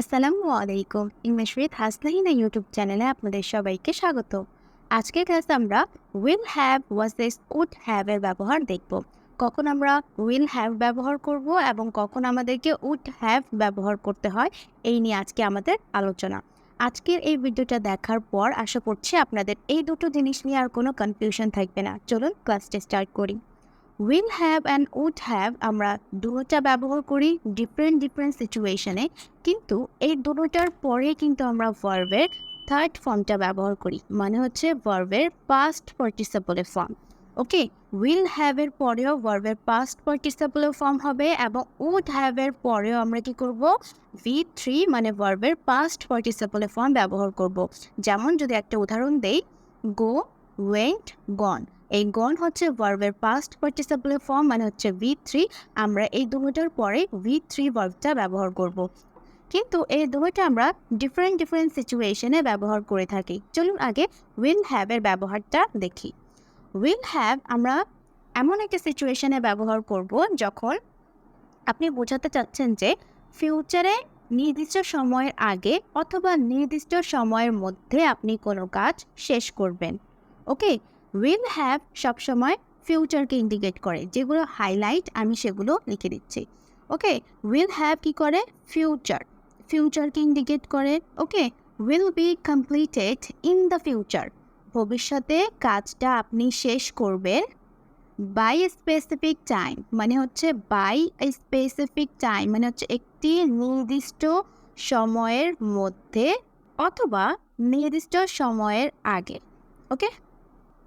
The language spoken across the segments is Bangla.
আসসালামু আলাইকুম। ইংলিশ উইথ হাসনাহিনা ইউটিউব চ্যানেলে আপনাদের সবাইকে স্বাগত। আজকের ক্লাসে আমরা উইল হ্যাভ ওয়াজেস উড হ্যাভ এর ব্যবহার দেখব। কখন আমরা উইল হ্যাভ ব্যবহার করব এবং কখন আমাদেরকে উড হ্যাভ ব্যবহার করতে হয়, এই নিয়ে আজকে আমাদের আলোচনা। আজকের এই ভিডিওটা দেখার পর আশা করছি আপনাদের এই দুটো জিনিস নিয়ে আর কোনো কনফিউশন থাকবে না। চলুন ক্লাসটা স্টার্ট করি। Will have and would have আমরা দুটোটা ব্যবহার করি ডিফারেন্ট ডিফারেন্ট সিচুয়েশনে কিন্তু এই দুটোটার পরে কিন্তু আমরা ভার্বের থার্ড ফর্মটা ব্যবহার করি মানে হচ্ছে ভার্বের পাস্ট পার্টিসিপলের ফর্ম ওকে উইল হ্যাভের পরেও ভার্বের পাস্ট পার্টিসিপলের ফর্ম হবে এবং উড হ্যাভের পরেও আমরা কি করব ভি থ্রি মানে ভার্বের পাস্ট পার্টিসিপলের ফর্ম ব্যবহার করব। যেমন যদি একটা উদাহরণ দেই গো ওয়েন্ট গন এই গন হচ্ছে ভার্বের পাস্ট পার্টিসিপলের ফর্ম মানে হচ্ছে ভি থ্রি আমরা এই দুটোটার পরে ভি থ্রি ভার্বটা ব্যবহার করব। কিন্তু এই দুটোটা আমরা ডিফারেন্ট ডিফারেন্ট সিচুয়েশনে ব্যবহার করে থাকি। চলুন আগে উইল হ্যাভের ব্যবহারটা দেখি। উইল হ্যাভ আমরা এমন একটা সিচুয়েশনে ব্যবহার করব যখন আপনি বোঝাতে চাচ্ছেন যে ফিউচারে নির্দিষ্ট সময়ের আগে অথবা নির্দিষ্ট সময়ের মধ্যে আপনি কোনো কাজ শেষ করবেন। ওকে উইল হ্যাভ সবসময় ফিউচারকে ইন্ডিকেট করে। যেগুলো হাইলাইট আমি সেগুলো লিখে দিচ্ছি। ওকে উইল হ্যাভ কি করে? ফিউচার ফিউচারকে ইন্ডিকেট করে। Okay will be completed in the future ভবিষ্যতে কাজটা আপনি শেষ করবেন বাই স্পেসিফিক টাইম মানে হচ্ছে বাই স্পেসিফিক টাইম মানে হচ্ছে একটি নির্দিষ্ট সময়ের মধ্যে অথবা নির্দিষ্ট সময়ের আগে। ওকে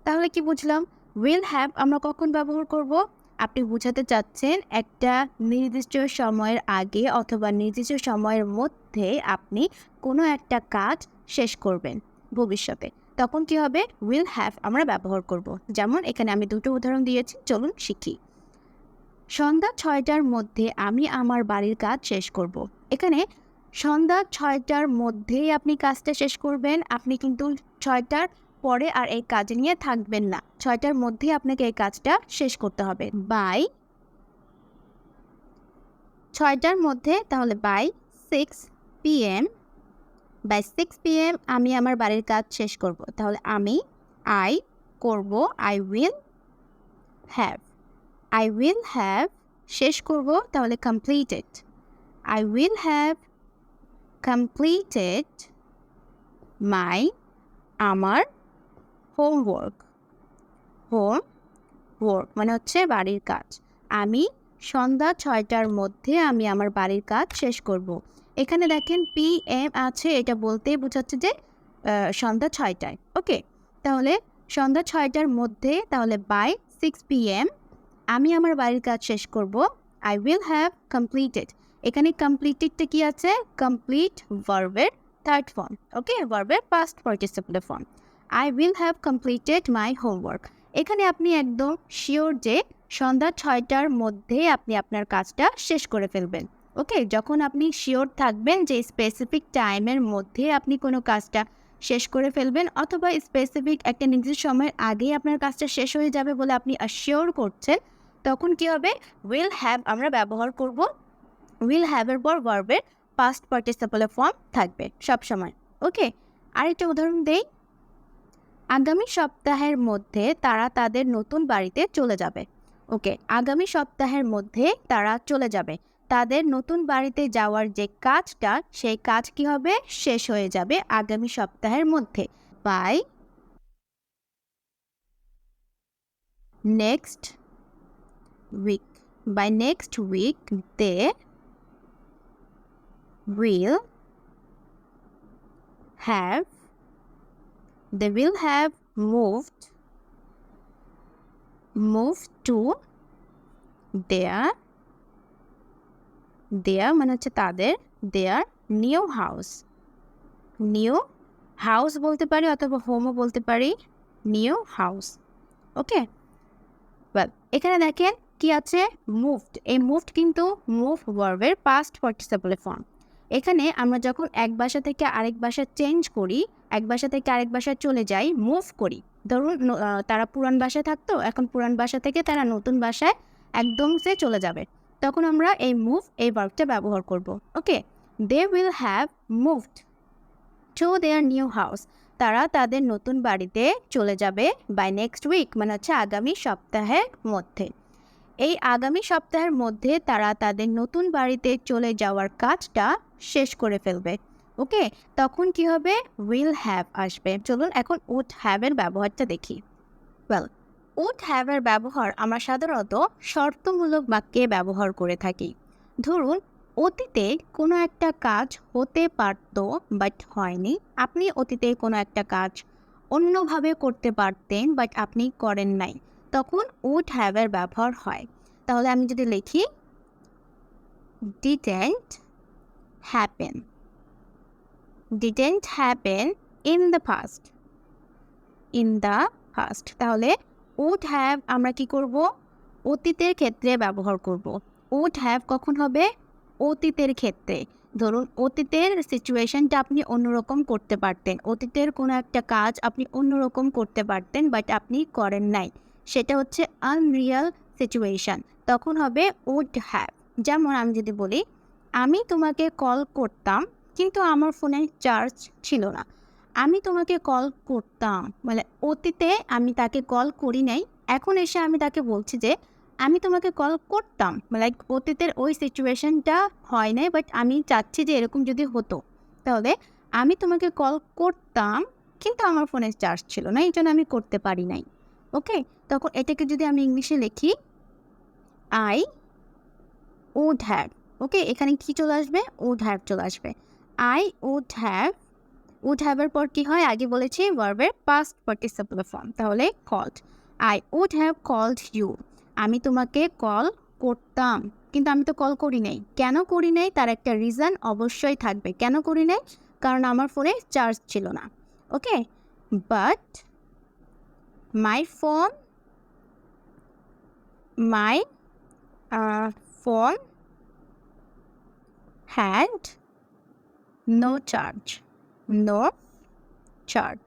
তাহলে কি বুঝলাম? উইল হ্যাভ আমরা কখন ব্যবহার করব? আপনি বোঝাতে চাচ্ছেন একটা নির্দিষ্ট সময়ের আগে অথবা নির্দিষ্ট সময়ের মধ্যে আপনি কোনো একটা কাজ শেষ করবেন ভবিষ্যতে। তখন কি হবে? উইল হ্যাভ আমরা ব্যবহার করব। যেমন এখানে আমি দুটো উদাহরণ দিয়েছি, চলুন শিখি। সন্ধ্যা ছয়টার মধ্যে আমি আমার বাড়ির কাজ শেষ করব। এখানে সন্ধ্যা ছয়টার মধ্যেই আপনি কাজটা শেষ করবেন। আপনি কিন্তু ছয়টার পরে আর এই কাজ নিয়ে থাকবেন না। ছয়টার মধ্যে আপনাকে এই কাজটা শেষ করতে হবে। বাই। ছয়টার মধ্যে তাহলে by six PM. By six PM আমি আমার বাড়ির কাজ শেষ করব। তাহলে আমি আই করব, I will have. I will have শেষ করব, তাহলে completed. I will have completed my, আমার হোমওয়ার্ক। হোম ওয়ার্ক মানে হচ্ছে বাড়ির কাজ। আমি সন্ধ্যা ছয়টার মধ্যে আমি আমার বাড়ির কাজ শেষ করব। এখানে দেখেন পি এম আছে, এটা বলতেই বোঝাচ্ছে যে সন্ধ্যা ছয়টায়। ওকে তাহলে সন্ধ্যা ছয়টার মধ্যে, তাহলে বাই সিক্স পি এম আমি আমার বাড়ির কাজ শেষ করব। আই উইল হ্যাভ কমপ্লিটেড এখানে কমপ্লিটেডটা কি আছে? কমপ্লিট ভার্বের থার্ড ফর্ম ওকে ভার্বের past participle form I will have completed my homework এখানে আপনি একদম শিওর যে সন্ধ্যা ছয়টার মধ্যে আপনি আপনার কাজটা শেষ করে ফেলবেন। ওকে? যখন আপনি শিওর থাকবেন যে স্পেসিফিক টাইমের মধ্যে আপনি কোনো কাজটা শেষ করে ফেলবেন অথবা স্পেসিফিক একটা নির্দিষ্ট সময়ের আগেই আপনার কাজটা শেষ হয়ে যাবে বলে আপনি অ্যাসিওর করছেন, তখন কি হবে? উইল হ্যাভ আমরা ব্যবহার করব। উইল হ্যাভের পর ভার্বের পাস্ট পার্টিসিপেল ফর্ম থাকবে সবসময়। ওকে? আরেকটা উদাহরণ দেই। আগামী সপ্তাহের মধ্যে তারা তাদের নতুন বাড়িতে চলে যাবে। ওকে, আগামী সপ্তাহের মধ্যে তারা চলে যাবে। তাদের নতুন বাড়িতে যাওয়ার যে কাজটা, সেই কাজ কি হবে? শেষ হয়ে যাবে আগামী সপ্তাহের মধ্যে। By. Next week. By next week, they will have they will have moved moved to their their মানে হচ্ছে তাদের their new house new house বলতে পারি অথবা হোমও বলতে পারি। নিউ হাউস ওকে এখানে দেখেন কি আছে? মুভড এই মুভড কিন্তু মুভ ভার্বের পাস্ট পার্টিসিপল ফর্ম এখানে আমরা যখন এক বাসা থেকে আরেক বাসা চেঞ্জ করি, এক বাসা থেকে আরেক বাসায় চলে যাই মুভ করি। ধরুন তারা পুরান বাসায় থাকতো, এখন পুরান বাসা থেকে তারা নতুন বাসায় একদম সে চলে যাবে। তখন আমরা এই মুভ এই ভার্বটা ব্যবহার করব। Okay they will have moved to their new house তারা তাদের নতুন বাড়িতে চলে যাবে বাই নেক্সট উইক মানে হচ্ছে আগামী সপ্তাহের মধ্যে। এই আগামী সপ্তাহের মধ্যে তারা তাদের নতুন বাড়িতে চলে যাওয়ার কাজটা শেষ করে ফেলবে। ওকে? তখন কি হবে? উইল হ্যাভ আসবে। চলুন এখন উড হ্যাভের ব্যবহারটা দেখি। ওয়েল উড হ্যাভের ব্যবহার আমরা সাধারণত শর্তমূলক বাক্যে ব্যবহার করে থাকি। ধরুন, অতীতে কোনো একটা কাজ হতে পারত বাট হয়নি। আপনি অতীতে কোনো একটা কাজ অন্যভাবে করতে পারতেন বাট আপনি করেন নাই। তখন উড হ্যাভের ব্যবহার হয়। তাহলে আমি যদি লিখি didn't happen didn't happen in the past in the past তাহলে উড হ্যাভ আমরা কি করব? অতীতের ক্ষেত্রে ব্যবহার করব। উড হ্যাভ কখন হবে? অতীতের ক্ষেত্রে। ধরুন অতীতের সিচুয়েশনটা আপনি অন্যরকম করতে পারতেন। অতীতের কোনো একটা কাজ আপনি অন্যরকম করতে পারতেন বাট আপনি করেন নাই। সেটা হচ্ছে আনরিয়াল সিচুয়েশান তখন হবে উড হ্যাভ যেমন আমি যদি বলি আমি তোমাকে কল করতাম, কিন্তু আমার ফোনে চার্জ ছিল না। আমি তোমাকে কল করতাম মানে অতীতে আমি তাকে কল করি নাই, এখন এসে আমি তাকে বলছি যে, আমি তোমাকে কল করতাম। লাইক অতীতের ওই সিচুয়েশনটা হয় নাই বাট আমি চাচ্ছি যে এরকম যদি হতো, তাহলে আমি তোমাকে কল করতাম, কিন্তু আমার ফোনে চার্জ ছিল না এই জন্য আমি করতে পারি নাই। ওকে তখন এটাকে যদি আমি ইংলিশে লিখি আই উড হ্যাভ ওকে, এখানে কি চলে আসবে? উড হ্যাভ চলে আসবে। আই উড হ্যাভ উড হ্যাভের পর কি হয়? আগে বলেছি ভার্বের পাস্ট পার্টিসিপল ফর্ম তাহলে called I would have called you আমি তোমাকে কল করতাম। কিন্তু আমি তো কল করি নাই। কেন করি নাই? তার একটা রিজন অবশ্যই থাকবে। কেন করি নাই? কারণ আমার ফোনে চার্জ ছিল না। Okay? But my phone my phone had no charge no charge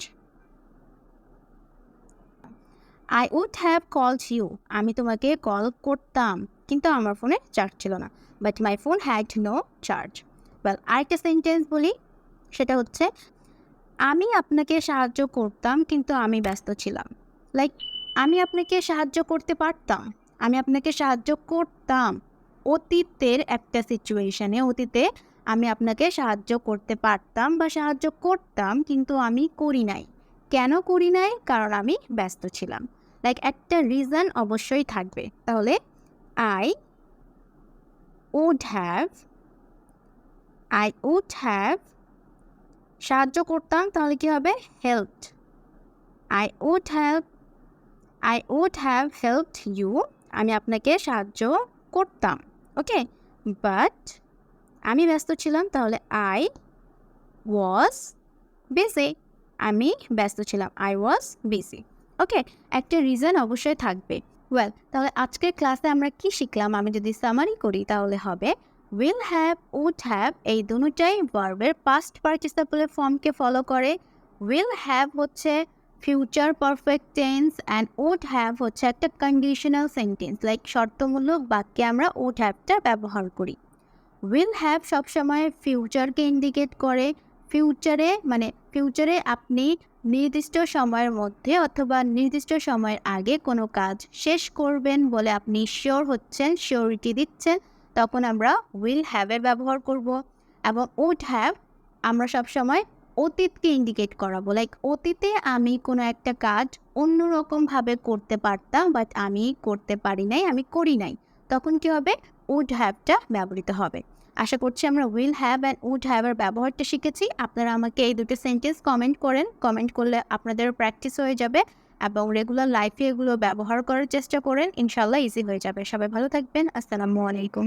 I would have called you আমি তোমাকে কল করতাম, কিন্তু আমার ফোনে চার্জ ছিল না but my phone had no charge well আরেকটা সেন্টেন্স বলি, সেটা হচ্ছে, আমি আপনাকে সাহায্য করতাম, কিন্তু আমি ব্যস্ত ছিলাম। লাইক আমি আপনাকে সাহায্য করতে পারতাম, আমি আপনাকে সাহায্য করতাম অতীতের একটা সিচুয়েশানে অতীতে আমি আপনাকে সাহায্য করতে পারতাম বা সাহায্য করতাম, কিন্তু আমি করি নাই। কেন করি নাই? কারণ আমি ব্যস্ত ছিলাম। লাইক একটা রিজন অবশ্যই থাকবে। তাহলে I would have I would have সাহায্য করতাম, তাহলে কী হবে? Help I would have I would have help you আমি আপনাকে সাহায্য করতাম। ওকে বাট আমি ব্যস্ত ছিলাম, তাহলে আই ওয়াজ বিজি আমি ব্যস্ত ছিলাম আই ওয়াজ বিজি ওকে একটা রিজন অবশ্যই থাকবে। ওয়েল তাহলে আজকের ক্লাসে আমরা কি শিখলাম? আমি যদি সামারি করি, তাহলে হবে উইল হ্যাভ উড হ্যাভ এই দুটোটাই ভার্বের পাস্ট পার্টিসিপেলের ফর্মকে ফলো করে। উইল হ্যাভ হচ্ছে future perfect tense and would have হচ্ছে একটা কন্ডিশনাল সেন্টেন্স লাইক শর্তমূলক বাক্যে আমরা উড হ্যাভটা ব্যবহার করি। উইল হ্যাভ সবসময় ফিউচারকে ইন্ডিকেট করে। ফিউচারে মানে ফিউচারে আপনি নির্দিষ্ট সময়ের মধ্যে অথবা নির্দিষ্ট সময়ের আগে কোনো কাজ শেষ করবেন বলে আপনি শিওর হচ্ছেন শিওরিটি দিচ্ছেন, তখন আমরা উইল হ্যাভের ব্যবহার করব। এবং উড হ্যাভ আমরা সবসময় অতীতকে ইন্ডিকেট করাবো। লাইক অতীতে আমি কোনো একটা কাজ অন্যরকমভাবে করতে পারতাম বাট আমি করতে পারি নাই, আমি করি নাই। তখন কি হবে? উড হ্যাভটা ব্যবহৃত হবে। আশা করছি আমরা উইল হ্যাভ অ্যান্ড উড হ্যাভের ব্যবহারটা শিখেছি। আপনারা আমাকে এই দুটো সেন্টেন্স কমেন্ট করেন। কমেন্ট করলে আপনাদের প্র্যাকটিস হয়ে যাবে এবং রেগুলার লাইফে এগুলো ব্যবহার করার চেষ্টা করেন। ইনশাল্লাহ ইজি হয়ে যাবে। সবাই ভালো থাকবেন। আসসালামু আলাইকুম।